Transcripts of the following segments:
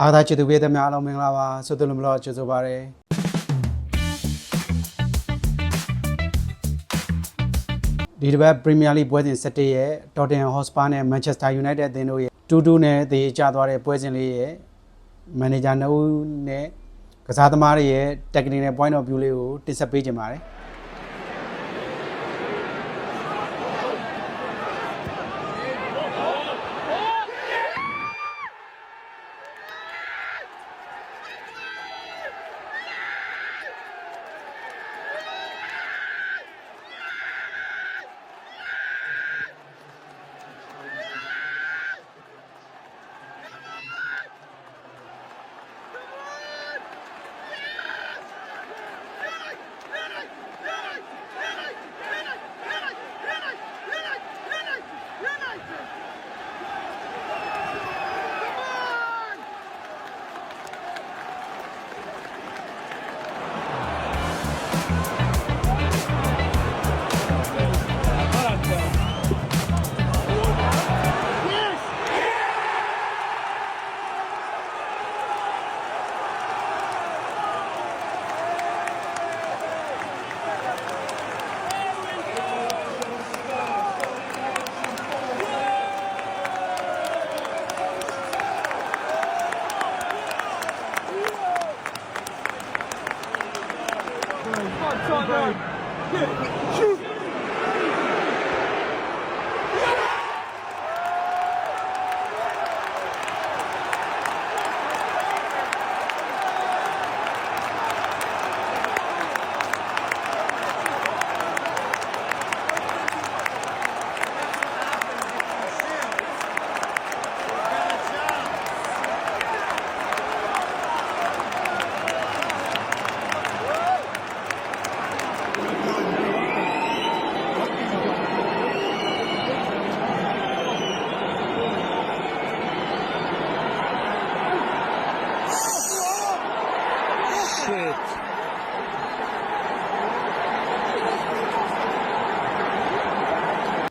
အားသာချစ်သူပြည်သူများအားလုံးမင်္ဂလာပါဆုသလုံးမလို့ကျေးဇူးပါတယ်ဒီတစ်ပတ်ပရီးမီယာလိပွဲစဉ်17ရဲ့ Tottenham Hotspur နဲ့ Manchester United အသင်းတို့ရဲ့2-2နဲ့တည်ကြသွားတဲ့ပွဲစဉ်လေးရဲ့မန်နေဂျာနှစ်ဦးနဲ့ကစားသမားတွေရဲ့ technical point of view လေးကိုတင်ဆက်ပေးခြင်းပါတယ် Five, five, five, nine. Yeah. Shoot.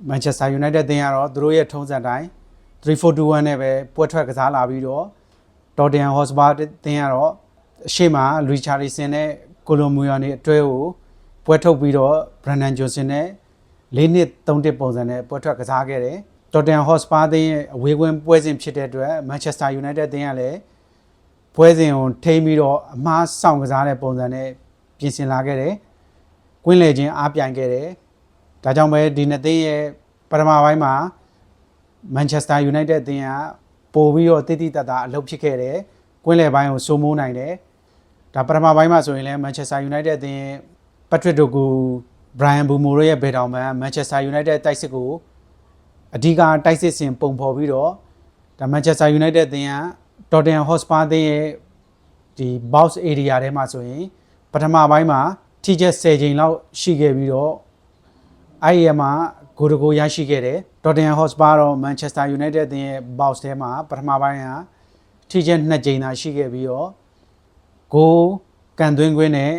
မန်ချက်စတာယူနိုက်တက်အသင်းကတော့သူတို့ရဲ့ထုံးစံတိုင်း3-4-2-1နဲ့ပဲပွဲထွက်ကစားလာပြီးတော့တော်တန်ဟော့စပါအသင်းကတော့အရှိမလူချာလီဆင်နဲ့ကိုလိုမူယာနေအတွဲကိုပွဲထုတ်ပြီးတော့ဘရန်နန်ဂျွန်ဆင်နဲ့၄နှစ်၃တစ်ပုံစံနဲ့ပွဲထွက်ကစားခဲ့တယ်တော်တန်ဟော့စပါအသင်းရဲ့အဝေးကွင်းပွဲစဉ်ဖြစ်တဲ့အတွက်မန်ချက်စတာယူနိုက်တက်အသင်းကလည်းပွဲစဉ်ကိုထိန်းပြီးတော့အမှားဆောင်ကစားတဲ့ပုံစံနဲ့ပြင်ဆင်လာခဲ့တယ်ကွင်းလေချင်းအားပြိုင်ခဲ့တယ် ဒါကြောင့်ပဲဒီနှစ်သင်းရဲ့ပထမပိုင်းမှာမန်ချက်စတာယူနိုက်တက်အသင်းကပို့ပြီးတော့တိတိတတ်တာအလုပ်ဖြစ်ခဲ့တယ်။ကွင်းလယ်ပိုင်းကိုစိုးမိုးနိုင်တယ်။ဒါပထမပိုင်းမှာဆိုရင်လည်းမန်ချက်စတာယူနိုက်တက်အသင်းပတ်ထရစ်ဒိုကူဘရိုင်ယန်ဘူမိုရိုရဲ့ဘေတောင်မန်မန်ချက်စတာယူနိုက်တက်တိုက်စစ်ကိုအဓိကတိုက်စစ်ဆင်ပုံဖော်ပြီးတော့ဒါမန်ချက်စတာယူနိုက်တက်အသင်းကတော်တန်ဟော့စပါအသင်းရဲ့ဒီ box area ထဲမှာဆိုရင်ပထမပိုင်းမှာထိချက်10ချိန်လောက်ရှိခဲ့ပြီးတော့ အဲ့ဒီအမှာဂိုတကိုရရှိခဲ့တယ်တော်တန်ဟော့စပါတော့မန်ချက်စတာယူနိုက်တက်အသင်းရဲ့ box ထဲမှာပထမပိုင်းကထိချက်2ကြိမ်သာရှိခဲ့ပြီးတော့ဂိုးကန်သွင်းခွင်းနဲ့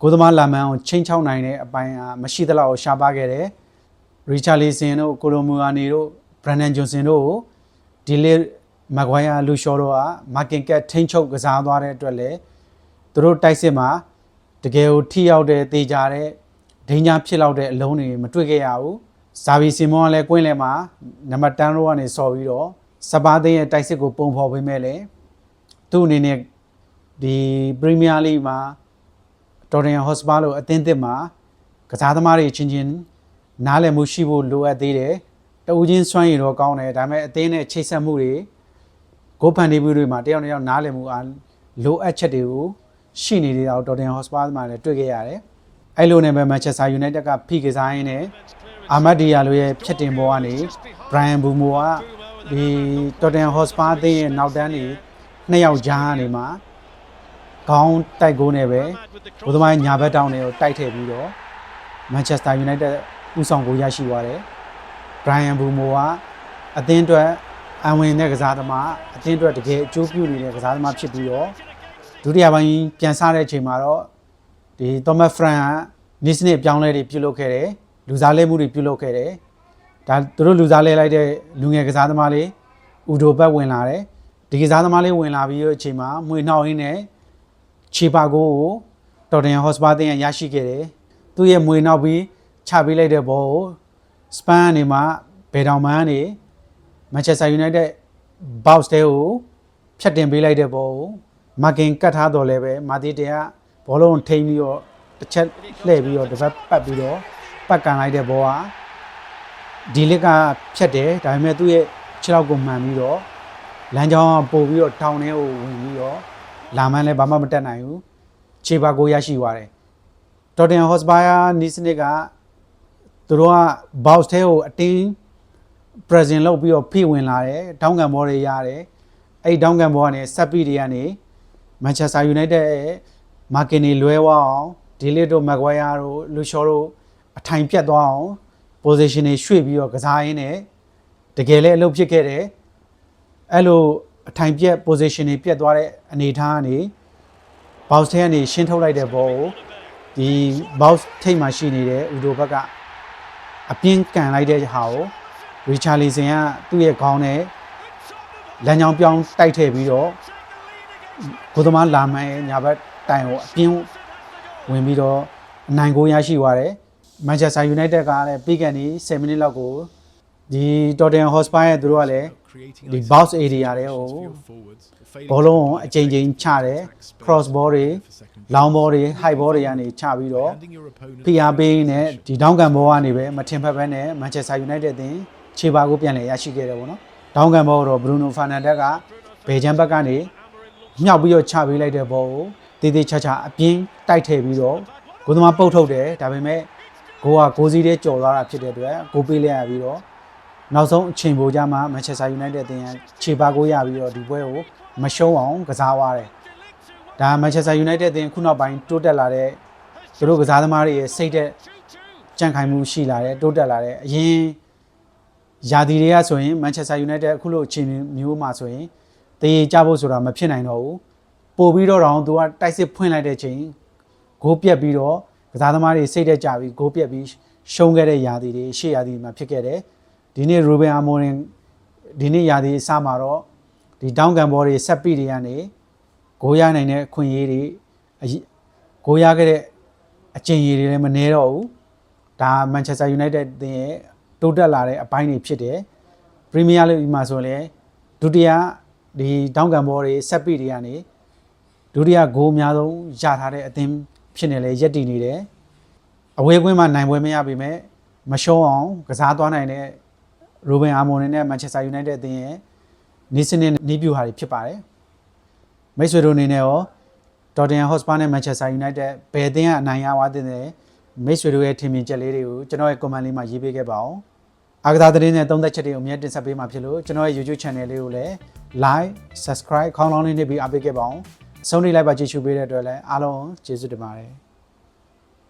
ဂိုးသမားလာမန်ကိုချိန်ချောက်နိုင်တဲ့အပိုင်းကမရှိသလောက်ရှားပါခဲ့တယ်ရီချာလီဆင်တို့ကိုလိုမူအာနီတို့ဘရန်နန်ဂျွန်ဆင်တို့ကိုဒီလီမကွိုင်ယာလူရှော်တို့ကမာကင်ကက်ထိန်းချုပ်ကစားသွားတဲ့အတွက်လည်းသူတို့တိုက်စစ်မှာတကယ်ကိုထိရောက်တဲ့တေချာတဲ့ ဒိညာဖြစ်လောက်တဲ့အလုံးတွေမတွေ့ခဲ့ရဘူးဇာဗီစီမွန်ကလည်းကွင်းလဲမှာနံပါတ်10ရောကနေဆော်ပြီးတော့စပါးသိန်းရဲ့တိုက်စစ်ကိုပုံဖော်ပေးမဲ့လေသူ့အနေနဲ့ဒီပရီးမီယာလိမှာတော်တင်ဟော့စပါလို့အသင်းသစ်မှာကစားသမားတွေချင်းချင်းနားလည်မှုရှိဖို့လိုအပ်သေးတယ်တဦးချင်းစွမ်းရည်တော့ကောင်းတယ်ဒါပေမဲ့အသင်းနဲ့ချိတ်ဆက်မှုတွေဂိုးဖန်တီးမှုတွေမှာတယောက်တစ်ယောက်နားလည်မှုအားလိုအပ်ချက်တွေကိုရှိနေသေးတာကိုတော်တင်ဟော့စပါမှာလည်းတွေ့ခဲ့ရတယ် အဲ့လိုနဲ့ပဲမန်ချက်စတာယူနိုက်တက်ကဖိကစားရင်းနဲ့အာမတ်ဒီယာလိုရဲ့ဖြတ်တင်ပေါ်ကနေဘရိုင်ယန်ဘူမိုကဒီတော်တန်ဟော့စပါအသင်းရဲ့နောက်တန်းနေနှစ်ယောက်ကြားကနေမှခေါင်းတိုက်ကိုနဲ့ပဲဘုသမိုင်းညာဘက်တောင်းတွေကိုတိုက်ထည့်ပြီးတော့မန်ချက်စတာယူနိုက်တက်ဥဆောင်ကိုရရှိသွားတယ်ဘရိုင်ယန်ဘူမိုကအသင်းအတွက်အဝင်တဲ့ကစားသမားအသင်းအတွက်တကယ်အကျိုးပြုနေတဲ့ကစားသမားဖြစ်ပြီးတော့ဒုတိယပိုင်းပြန်စားတဲ့အချိန်မှာတော့ ဒီသောမတ်ဖရန်ကနေ့စနစ်အပြောင်းလဲတွေပြုလုပ်ခဲ့တယ်လူစားလဲမှုတွေပြုလုပ်ခဲ့တယ်ဒါသူတို့လူစားလဲလိုက်တဲ့လူငယ်ကစားသမားလေးဥဒိုဘက်ဝင်လာတယ်ဒီကစားသမားလေးဝင်လာပြီးတော့အချိန်မှာမွေနှောက်ရင်းနဲ့ချီပါကိုကိုတော်တင်ဟော့စပါတင်ရရရှိခဲ့တယ်သူ့ရဲ့မွေနှောက်ပြီးချပေးလိုက်တဲ့ဘောကိုစပန်ကနေမှဘယ်တောင်မန်းကနေမန်ချက်စတာယူနိုက်တက်ဘောက်စ်တဲကိုဖြတ်တင်ပေးလိုက်တဲ့ဘောကိုမာကင်ကတ်ထားတော်လဲပဲမာတီတင်က ဘောလုံးထိန်းပြီးတော့တစ်ချက်လှည့်ပြီးတော့တစ်ဖက်ပတ်ပြီးတော့ပတ်ကန်လိုက်တဲ့ဘောကဒီလစ်ကဖြတ်တယ်ဒါပေမဲ့သူ့ရဲ့ခြေထောက်ကိုမှန်ပြီးတော့လမ်းကြောင်းကပို့ပြီးတော့တောင်ထဲကိုဝင်ပြီးတော့လာမန်းလည်းဘာမှမတက်နိုင်ဘူးခြေပါကိုရရှိသွားတယ်တော်တင်ဟော့စပါယာနီစနစ်ကသူတို့ကဘောက်စ်ထဲကိုအတင်း present လုပ်ပြီးတော့ဖိဝင်လာတယ်တောင်းကန်ဘောတွေရတယ်အဲ့ဒီတောင်းကန်ဘောကနေဆက်ပြီးတွေကနေမန်ချက်စတာယူနိုက်တက်ရဲ့ မာကင်နီလွဲဝအောင်ဒီလစ်တို့မက်ဂွိုင်ယာတို့လူရှော်တို့အထိုင်ပြတ်သွားအောင် position တွေရွှေ့ပြီးတော့ကစားရင်းနဲ့တကယ်လည်းအလုပ်ဖြစ်ခဲ့တယ်အဲ့လိုအထိုင်ပြက် position တွေပြက်သွားတဲ့အနေအထားကနေ box ထဲကနေရှင်းထုတ်လိုက်တဲ့ဘောကိုဒီ box ထိပ်မှာရှိနေတဲ့ဥဒိုဘက်ကအပြင်းကန်လိုက်တဲ့ဟာကို Richarlison ကသူ့ရဲ့ခေါင်းနဲ့လမ်းကြောင်းပြောင်းတိုက်ထည့်ပြီးတော့ကိုသမားလာမန်ရဲ့ညာဘက် တိုင်ကိုအပြင်းဝင်ပြီးတော့အနိုင်ကိုရရှိသွားတယ်။ Manchester United ကလည်းပြီးကန်ဒီ10မိနစ်လောက်ကိုဒီ Tottenham Hotspur ရဲ့သူတို့ကလည်းဒီ box area တွေကိုဘောလုံးကိုအချိန်ချင်းချတယ် cross ball တွေ long ball တွေ high ball တွေကနေချပြီးတော့ PR ပေးနဲ့ဒီတောင်းကန်ဘောကနေပဲမထင်ဖက်ဘဲနဲ့ Manchester United အသင်းခြေပါကိုပြန်လည်ရရှိခဲ့တယ်ပေါ့နော်တောင်းကန်ဘောတော့ Bruno Fernandes ကဘယ်ချမ်းဘက်ကနေမြောက်ပြီးတော့ချပေးလိုက်တဲ့ဘောကို တေးသေးချာချာအပြင်းတိုက်ထည့်ပြီးတော့ကိုသမားပုတ်ထုတ်တယ်ဒါပေမဲ့ကိုကကိုစီးတဲ့ကြော်သွားတာဖြစ်တဲ့အတွက်ကိုပေးလိုက်ရပြီးတော့နောက်ဆုံးအချိန်ပိုကြမှာ Manchester United အသင်းကခြေပါကိုရပြီးတော့ဒီပွဲကိုမရှုံးအောင်ကစားသွားတယ်။ဒါ Manchester United အသင်းခုနောက်ပိုင်းတိုးတက်လာတဲ့သူတို့ကစားသမားတွေရဲ့စိတ်သက်ကြံ့ခိုင်မှုရှိလာတယ်တိုးတက်လာတယ်အရင်ယာဒီတွေကဆိုရင် Manchester United အခုလိုအချိန်မျိုးမှာဆိုရင်တရေကြဖို့ဆိုတာမဖြစ်နိုင်တော့ဘူး ပို့ပြီးတော့တော့သူကတိုက်စစ်ဖွင့်လိုက်တဲ့ချိန်ဂိုးပြက်ပြီးတော့ကစားသမားတွေစိတ်သက်ကြပြီးဂိုးပြက်ပြီးရှုံးခဲ့တဲ့ယာဒီတွေရှေ့ယာဒီမှာဖြစ်ခဲ့တယ်ဒီနေ့ရူဘင်အာမိုရင်ဒီနေ့ရာသီအစမှာတော့ဒီတောင်းကန်ဘောတွေဆက်ပြီးတွေကနေဂိုးရနိုင်တဲ့အခွင့်အရေးတွေအရေးဂိုးရခဲ့တဲ့အကျင့်ရည်တွေလည်းမနှဲတော့ဘူးဒါမန်ချက်စတာယူနိုက်တက်တင်ရဲ့တိုးတက်လာတဲ့အပိုင်းတွေဖြစ်တယ်ပရီးမီးယားလိမှာဆိုရင်ဒုတိယဒီတောင်းကန်ဘောတွေဆက်ပြီးတွေကနေ ဒုတိယဂိုးအများဆုံးရထားတဲ့အသင်းဖြစ်နေလဲရက်တည်နေတယ်အဝေးကွင်းမှာနိုင်ပွဲမရပေမဲ့မရှုံးအောင်ကစားသွားနိုင်တဲ့ရိုဘင်အာမိုနီနဲ့မန်ချက်စတာယူနိုက်တက်အသင်းရဲ့နေစနစ်နေပြူဟာတွေဖြစ်ပါတယ်မိတ်ဆွေတို့အနေနဲ့ရောဒေါ်တန်ဟော့စပါနဲ့မန်ချက်စတာယူနိုက်တက်ဘယ်အသင်းကအနိုင်ရသွားတဲ့လဲမိတ်ဆွေတို့ရဲ့ထင်မြင်ချက်လေးတွေကိုကျွန်တော်ရဲ့ comment လေးမှာရေးပေးခဲ့ပါအောင်အားကစားသတင်းနဲ့သုံးသက်ချက်တွေကိုအမြဲတင်ဆက်ပေးမှာဖြစ်လို့ကျွန်တော်ရဲ့ YouTube channel လေးကိုလည်း like subscribe ခေါင်းလောင်းလေးနှိပ်ပြီးအားပေးခဲ့ပါအောင် ဆုံးထိလိုက်ပါကြည့်ရှုပေးတဲ့အတွက်လည်းအားလုံးကျေးဇူးတင်ပါတယ်